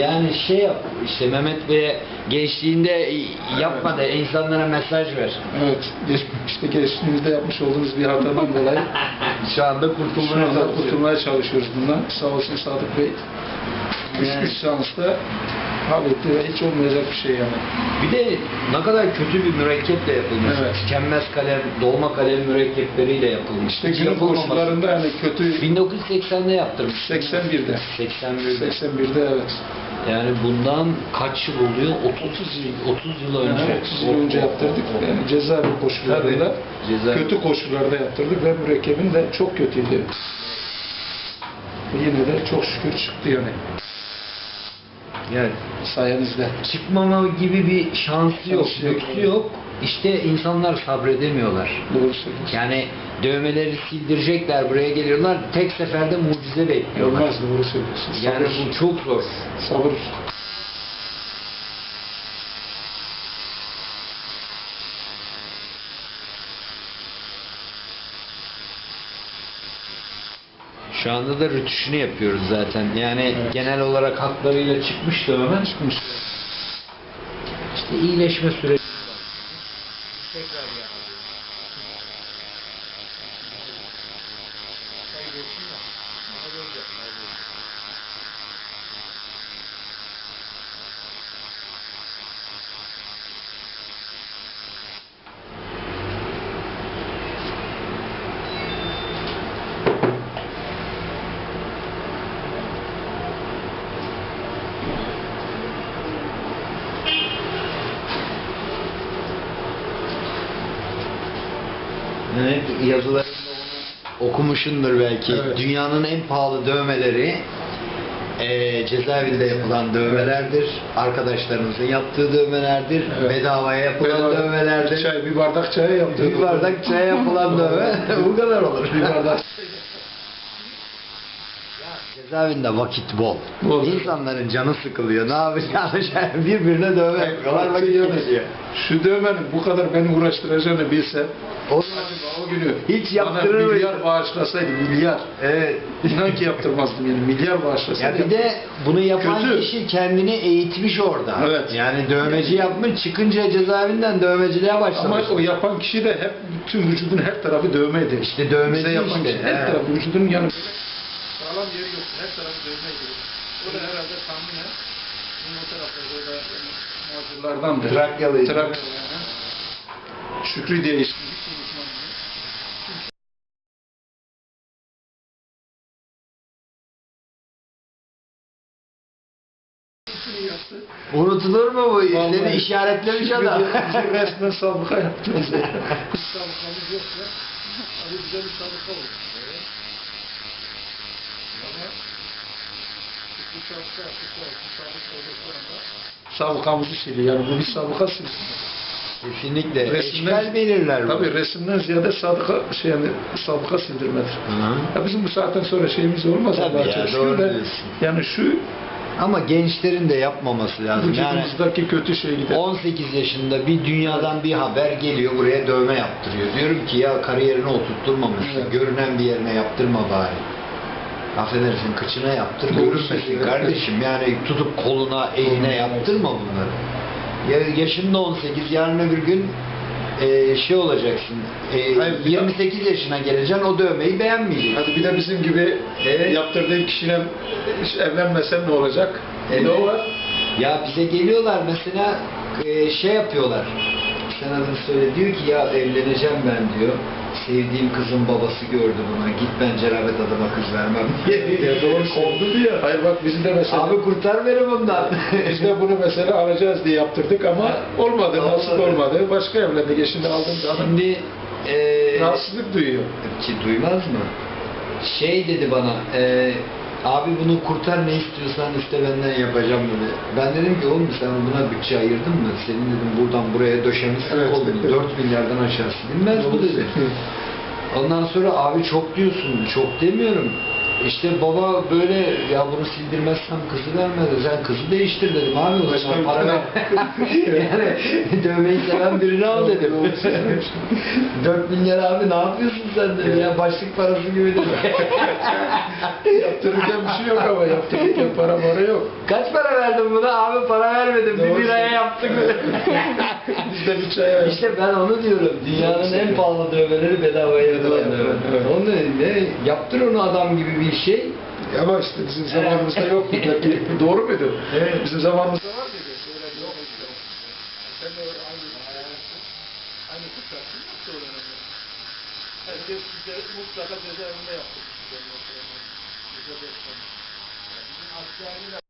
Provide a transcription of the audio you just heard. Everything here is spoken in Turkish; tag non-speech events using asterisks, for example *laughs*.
Yani şey yap, işte Mehmet Bey'e gençliğinde yapma da insanlara mesaj ver. Evet, işte geçtiğimizde yapmış olduğumuz bir hatadan dolayı *laughs* Şu anda şu kurtulmaya anda çalışıyoruz. kurtulmaya çalışıyoruz bundan. Sağ olsun Sadık Bey. Üç Evet. üç seansta halletti ve hiç olmayacak bir şey yani. Bir de ne kadar kötü bir mürekkeple yapılmış. Evet. Tükenmez kalem, dolma kalem mürekkepleriyle yapılmış. İşte günün koşullarında yani kötü 1980'de yaptırmış. 81'de. 81'de. 81'de evet. Yani bundan kaç yıl oluyor? 30 yıl, 30 yıl önce. Yani 30 yıl önce yaptırdık. Yani cezaevi koşullarında Tabii, cezaevi. kötü koşullarda yaptırdık ve mürekkebin de çok kötüydü. Yine de çok şükür çıktı yani Yani sayenizde. çıkmama gibi bir şansı yok, Şansı yok. lüksü yok. İşte insanlar sabredemiyorlar. Doğru söylüyorsun. Yani dövmeleri sildirecekler, buraya geliyorlar. Tek seferde mucize bekliyorlar. Olmaz doğru söylüyorsun. Yani Sabır. bu çok zor. Sabır. Şu anda da rütüşünü yapıyoruz zaten. Yani Evet. genel olarak haklarıyla çıkmış dövme. Çıkmış. İşte iyileşme süreci. Evet, yazılarında onu okumuşundur belki. Evet. Dünyanın en pahalı dövmeleri eee cezaevinde yapılan dövmelerdir. Arkadaşlarımızın yaptığı dövmelerdir. Evet. Bedavaya yapılan Bedava- dövmelerdir. Çay, bir bardak çaya yaptırdık. Bir bardak çaya yapılan dövme *laughs* bu kadar olur. Bir bardak. Cezaevinde vakit bol. Bol. İnsanların canı sıkılıyor. Ne yapacağını *laughs* şey- birbirine dövme yapıyorlar. Vakit geçiyor. Şu dövmenin bu kadar beni uğraştıracağını bilsem O o günü Hiç yaptırır bana milyar bağışlasaydı milyar. Evet. İnan ki yaptırmazdım yani milyar Ya bağışlasaydı. bir de bunu yapan Kötü. kişi kendini eğitmiş orada. Evet. Yani dövmeci yapmış, çıkınca cezaevinden dövmeciliğe Ama başlamış. o yapan kişi de hep bütün vücudun her tarafı dövmeydi. İşte dövmeci işte, kişi her he. tarafı vücudunun yani sağlam yeri yok. Her tarafı dövmeydi. O da herhalde tahminen bizim o taraflarda da mazurlardandır. Trakyalıydı. Trak. Şükrü diye ismi. Unutulur mu bu? Vallahi. işaretlemiş adam. diye bize resmen sabıka yaptı sabıkamız yoksa hadi bize bir sabıka olur. Sabıkamızı siliyor. Yani bu bir silsin. Kesinlikle. Resimler- Eşkal belirler bu. Tabii resimden ziyade sabıka, şey yani sabıka sildirmedir. Hı. Ya bizim bu saatten sonra şeyimiz olmaz Tabii ya, şükür doğru diyorsun. yani şu Ama gençlerin de yapmaması lazım. Yani vücudumuzdaki kötü şey gider. 18 yaşında bir dünyadan bir haber geliyor buraya dövme yaptırıyor. Diyorum ki ya kariyerini oturtturmamışsın. Evet. Görünen bir yerine yaptırma bari. Affedersin kıçına yaptır görünmesin kardeşim. Yani tutup koluna eline yaptırma bunları. Ya yaşında 18 yarın öbür gün e, şey olacaksın. e, Hayır, bir 28 yaşına geleceksin o dövmeyi beğenmeyeceksin. Hadi bir de bizim gibi Evet. yaptırdığın kişiyle evlenmesen ne olacak? De Evet. o var. Ya bize geliyorlar mesela e, şey yapıyorlar. Sen adını söyle diyor ki ya evleneceğim ben diyor. Sevdiğim kızın babası gördü buna. Git ben cerabet adama kız vermem diye. *laughs* Ya doğru Kovdu diyor. Hayır bak bizi de mesela Abi kurtar beni bundan. *laughs* biz de bunu mesela alacağız diye yaptırdık ama olmadı, nasip Olmadı. Başka evlendi. Ya Şimdi aldım Şimdi e, rahatsızlık duyuyor. ki duymaz mı? Şey dedi bana e, abi bunu kurtar ne istiyorsan iste benden yapacağım dedi. Ben dedim ki oğlum sen buna bütçe ayırdın mı? Senin dedim buradan buraya döşemişsin Evet. kolunu. *laughs* 4 milyardan aşağısı bilmez bu dedi. Ondan sonra abi çok diyorsun. Çok demiyorum. İşte baba böyle ya bunu sildirmezsem kızı vermedi. Sen kızı değiştir dedim abi o zaman para ver. *laughs* yani dövmeyi seven birini al dedim. 4 milyar abi ne yapıyorsun sen dedim ya başlık parası gibi dedim. *laughs* Yaptırırken bir şey yok ama yaptırırken para para yok. Kaç para verdin buna? Abi para vermedim. Doğru Bir liraya yaptık. *laughs* Biz de bir çay ver. İşte ben onu diyorum. Dünyanın en pahalı dövmeleri bedavaya yapılan dövme. yapılan, evet. Onu ne? Yaptır onu adam gibi bir şey. Ama işte bizim zamanımızda yoktu. Belki *laughs* doğru muydu? Evet. Bizim zamanımızda var mıydı? Öyle yok işte. Sen de aynı aynı kutlarsın. Yoksa öğrenemez. Herkes bize mutlaka cezaevinde yaptı. Bizim askerliğe